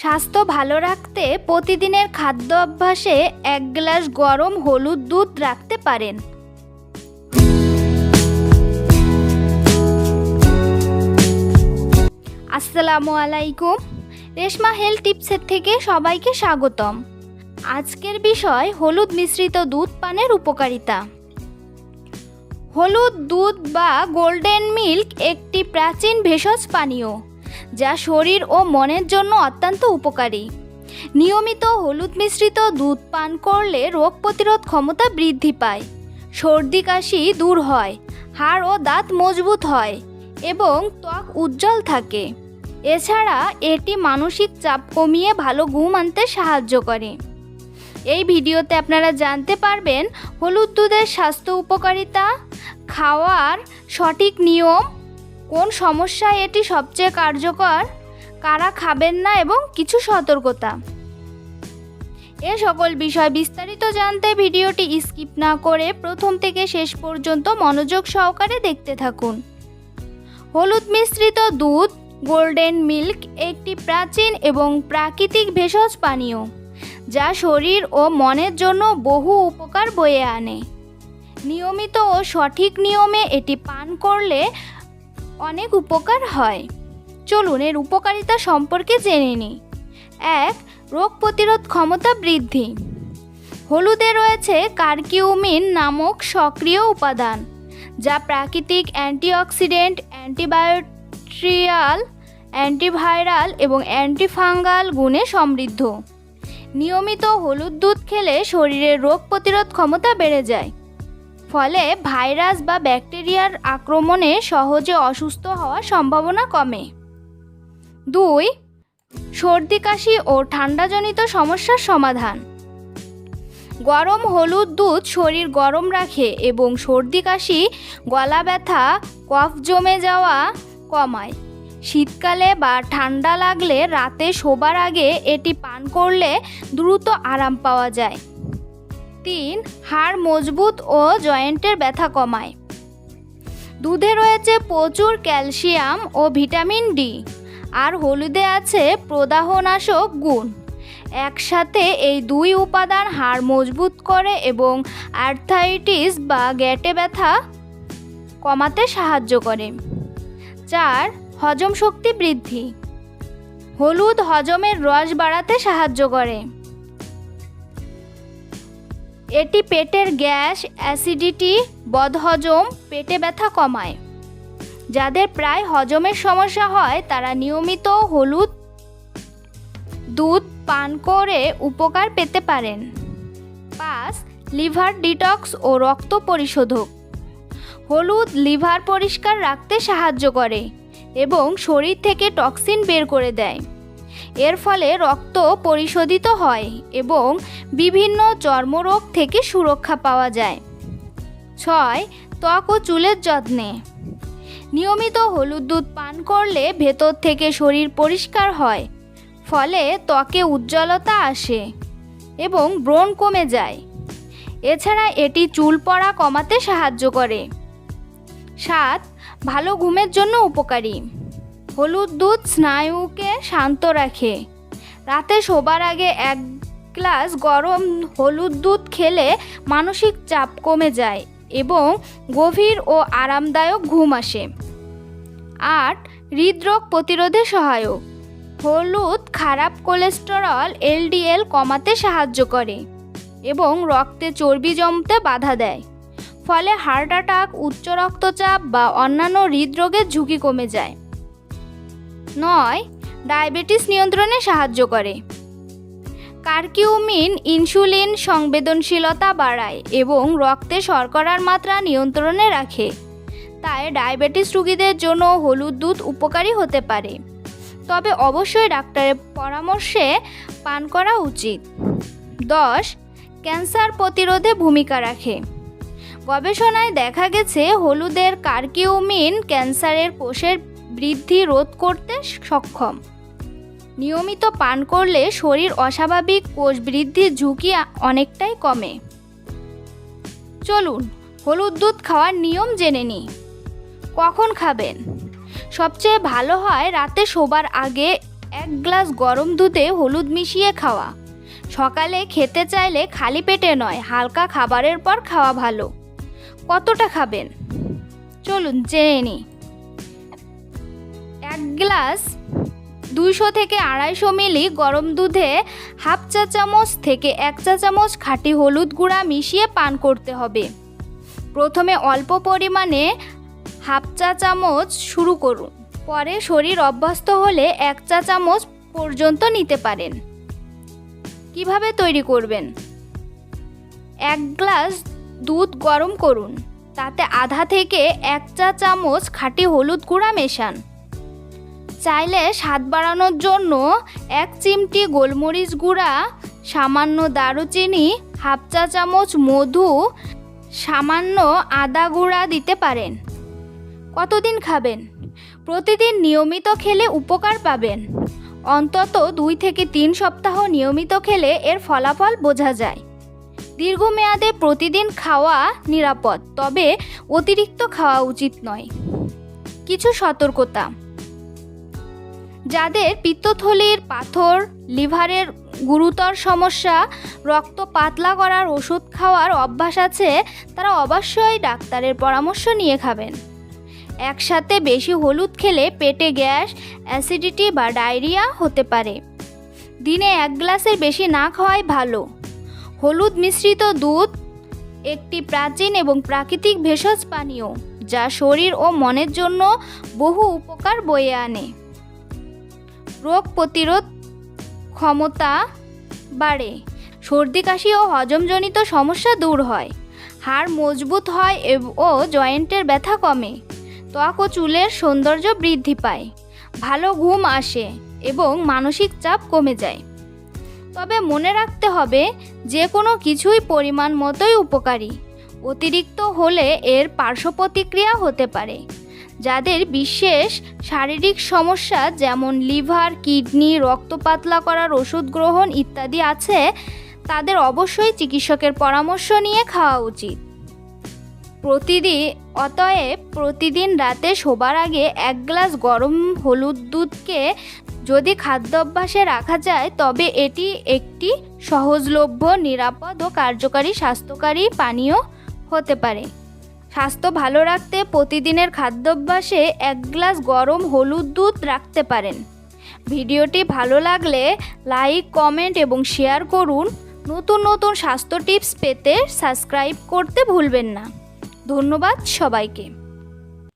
স্বাস্থ্য ভালো রাখতে প্রতিদিনের খাদ্য অভ্যাসে এক গ্লাস গরম হলুদ দুধ রাখতে পারেন। আসসালামু আলাইকুম। রেশমা হেলথ টিপসের থেকে সবাইকে স্বাগতম। আজকের বিষয় হলুদ মিশ্রিত দুধ পানের উপকারিতা। হলুদ দুধ বা গোল্ডেন মিল্ক একটি প্রাচীন ভেষজ পানীয়। যা শরীর ও মনের জন্য অত্যন্ত উপকারী। নিয়মিত হলুদ মিশ্রিত দুধ পান করলে রোগ প্রতিরোধ ক্ষমতা বৃদ্ধি পায়। সর্দি কাশি দূর হয়, হাড় ও দাঁত মজবুত হয় এবং ত্বক উজ্জ্বল থাকে। এছাড়া এটি মানসিক চাপ কমিয়ে ভালো ঘুম আনতে সাহায্য করে। এই ভিডিওতে আপনারা জানতে পারবেন হলুদ দুধের স্বাস্থ্য উপকারিতা, খাওয়ার সঠিক নিয়ম কোন সমস্যায় এটি সবচেয়ে কার্যকর? কারা খাবেন না এবং কিছু সতর্কতা? এ সকল বিষয় বিস্তারিত জানতে ভিডিওটি স্কিপ না করে প্রথম থেকে শেষ পর্যন্ত মনোযোগ সহকারে দেখতে থাকুন। হলুদ মিশ্রিত দুধ, গোল্ডেন মিল্ক একটি প্রাচীন এবং প্রাকৃতিক ভেষজ পানীয়, যা শরীর ও মনের জন্য বহু উপকার বয়ে আনে। নিয়মিত ও সঠিক নিয়মে এটি পান করলে অনেক উপকার হয়। চলুন এর উপকারিতা সম্পর্কে জেনে নিই। এক, রোগ প্রতিরোধ ক্ষমতা বৃদ্ধি। হলুদে রয়েছে কার্কিউমিন নামক সক্রিয় উপাদান, যা প্রাকৃতিক অ্যান্টিঅক্সিডেন্ট, অ্যান্টিবায়োট্রিয়াল, অ্যান্টিভাইরাল এবং অ্যান্টিফাঙ্গাল গুণে সমৃদ্ধ। নিয়মিত হলুদ দুধ খেলে শরীরের রোগ প্রতিরোধ ক্ষমতা বেড়ে যায়। ফলে ভাইরাস বা ব্যাকটেরিয়ার আক্রমণে সহজে অসুস্থ হওয়ার সম্ভাবনা কমে। দুই, সর্দি, কাশি ও ঠান্ডাজনিত সমস্যার সমাধান। গরম হলুদ দুধ শরীর গরম রাখে এবং সর্দি, কাশি, গলা ব্যথা, কফ জমে যাওয়া কমায়। শীতকালে বা ঠান্ডা লাগলে রাতে শোবার আগে এটি পান করলে দ্রুত আরাম পাওয়া যায়। তিন, হাড় মজবুত ও জয়েন্টের ব্যথা কমায়। দুধে রয়েছে প্রচুর ক্যালসিয়াম ও ভিটামিন ডি, আর হলুদে আছে প্রদাহনাশক গুণ। একসাথে এই দুই উপাদান হাড় মজবুত করে এবং আর্থাইটিস বা গ্যাটে ব্যথা কমাতে সাহায্য করে। চার, হজম শক্তি বৃদ্ধি। হলুদ হজমের রস বাড়াতে সাহায্য করে। এটি পেটের গ্যাস, অ্যাসিডিটি, বদহজম, পেটে ব্যথা কমায়। যাদের প্রায় হজমের সমস্যা হয়, তারা নিয়মিত হলুদ, দুধ পান করে উপকার পেতে পারেন। পাঁচ, লিভার ডিটক্স ও রক্ত পরিশোধক। হলুদ লিভার পরিষ্কার রাখতে সাহায্য করে এবং শরীর থেকে টক্সিন বের করে দেয়। এর ফলে রক্ত পরিশোধিত হয় এবং বিভিন্ন চর্মরোগ থেকে সুরক্ষা পাওয়া যায়। ছয়, ত্বক ও চুলের যত্নে। নিয়মিত হলুদ দুধ পান করলে ভেতর থেকে শরীর পরিষ্কার হয়, ফলে ত্বকে উজ্জ্বলতা আসে এবং ব্রণ কমে যায়। এছাড়া এটি চুল পড়া কমাতে সাহায্য করে। সাত, ভালো ঘুমের জন্য উপকারী। হলুদ দুধ স্নায়ুকে শান্ত রাখে। রাতে শোবার আগে এক গ্লাস গরম হলুদ দুধ খেলে মানসিক চাপ কমে যায় এবং গভীর ও আরামদায়ক ঘুম আসে। আট, হৃদরোগ প্রতিরোধে সহায়ক। হলুদ খারাপ কোলেস্টেরল, এলডিএল কমাতে সাহায্য করে এবং রক্তে চর্বি জমতে বাধা দেয়। ফলে হার্ট অ্যাটাক, উচ্চ রক্তচাপ বা অন্যান্য হৃদরোগের ঝুঁকি কমে যায়। নয়, ডায়াবেটিস নিয়ন্ত্রণে সাহায্য করে। কার্কিউমিন ইনসুলিন সংবেদনশীলতা বাড়ায় এবং রক্তে শর্করার মাত্রা নিয়ন্ত্রণে রাখে। তাই ডায়াবেটিস রোগীদের জন্য হলুদ দুধ উপকারী হতে পারে। তবে অবশ্যই ডাক্তারের পরামর্শে পান করা উচিত। দশ, ক্যান্সার প্রতিরোধে ভূমিকা রাখে। গবেষণায় দেখা গেছে, হলুদের কার্কিউমিন ক্যান্সারের কোষের বৃদ্ধি রোধ করতে সক্ষম। নিয়মিত পান করলে শরীর অস্বাভাবিক কোষ বৃদ্ধির ঝুঁকি অনেকটাই কমে। চলুন, হলুদ দুধ খাওয়ার নিয়ম জেনে নিই। কখন খাবেন? সবচেয়ে ভালো হয় রাতে শোবার আগে এক গ্লাস গরম দুধে হলুদ মিশিয়ে খাওয়া। সকালে খেতে চাইলে খালি পেটে নয়, হালকা খাবারের পর খাওয়া ভালো। কতটা খাবেন? চলুন জেনে নিই। এক গ্লাস দুইশো থেকে আড়াইশো মিলি গরম দুধে হাফ চা চামচ থেকে এক চা চামচ খাঁটি হলুদ গুঁড়া মিশিয়ে পান করতে হবে। প্রথমে অল্প পরিমাণে হাফ চা চামচ শুরু করুন। পরে শরীর অভ্যস্ত হলে এক চা চামচ পর্যন্ত নিতে পারেন। কীভাবে তৈরি করবেন? এক গ্লাস দুধ গরম করুন, তাতে আধা থেকে এক চা চামচ খাঁটি হলুদ গুঁড়া মেশান। চাইলে স্বাদ বাড়ানোর জন্য এক চিমটি গোলমরিচ গুঁড়া, সামান্য দারুচিনি, হাফ চা চামচ মধু, সামান্য আদা গুঁড়া দিতে পারেন। কতদিন খাবেন? প্রতিদিন নিয়মিত খেলে উপকার পাবেন। অন্তত দুই থেকে তিন সপ্তাহ নিয়মিত খেলে এর ফলাফল বোঝা যায়। দীর্ঘমেয়াদে প্রতিদিন খাওয়া নিরাপদ, তবে অতিরিক্ত খাওয়া উচিত নয়। কিছু সতর্কতা। যাদের পিত্তথলির পাথর, লিভারের গুরুতর সমস্যা, রক্ত পাতলা করার ওষুধ খাওয়ার অভ্যাস আছে, তারা অবশ্যই ডাক্তারের পরামর্শ নিয়ে খাবেন। একসাথে বেশি হলুদ খেলে পেটে গ্যাস, অ্যাসিডিটি বা ডায়রিয়া হতে পারে। দিনে এক গ্লাসের বেশি না খাওয়াই ভালো। হলুদ মিশ্রিত দুধ, একটি প্রাচীন এবং প্রাকৃতিক ভেষজ পানীয়, যা শরীর ও মনের জন্য বহু উপকার বয়ে আনে। রোগ প্রতিরোধ ক্ষমতা বাড়ে। সর্দি, কাশি ও হজমজনিত সমস্যা দূর হয়। হাড় মজবুত হয় ও জয়েন্টের ব্যথা কমে। ত্বক ও চুলের সৌন্দর্য বৃদ্ধি পায়। ভালো ঘুম আসে এবং মানসিক চাপ কমে যায়। তবে মনে রাখতে হবে যে কোনো কিছুই পরিমাণ মতোই উপকারী। অতিরিক্ত হলে এর পার্শ্ব প্রতিক্রিয়া হতে পারে। যাদের বিশেষ শারীরিক সমস্যা যেমন লিভার, কিডনি, রক্ত পাতলা করার ওষুধ গ্রহণ ইত্যাদি আছে, তাদের অবশ্যই চিকিৎসকের পরামর্শ নিয়ে খাওয়া উচিত। প্রতিদিন অতএব প্রতিদিন রাতে শোবার আগে এক গ্লাস গরম হলুদ দুধকে যদি খাদ্যাভ্যাসে রাখা যায়, তবে এটি একটি সহজলভ্য, নিরাপদ ও কার্যকারী, স্বাস্থ্যকারী পানীয় হতে পারে। স্বাস্থ্য ভালো রাখতে প্রতিদিনের খাদ্যাভ্যাসে এক গ্লাস গরম হলুদ দুধ রাখতে পারেন। ভিডিওটি ভালো লাগলে লাইক, কমেন্ট এবং শেয়ার করুন। নতুন নতুন স্বাস্থ্য টিপস পেতে সাবস্ক্রাইব করতে ভুলবেন না। ধন্যবাদ সবাইকে।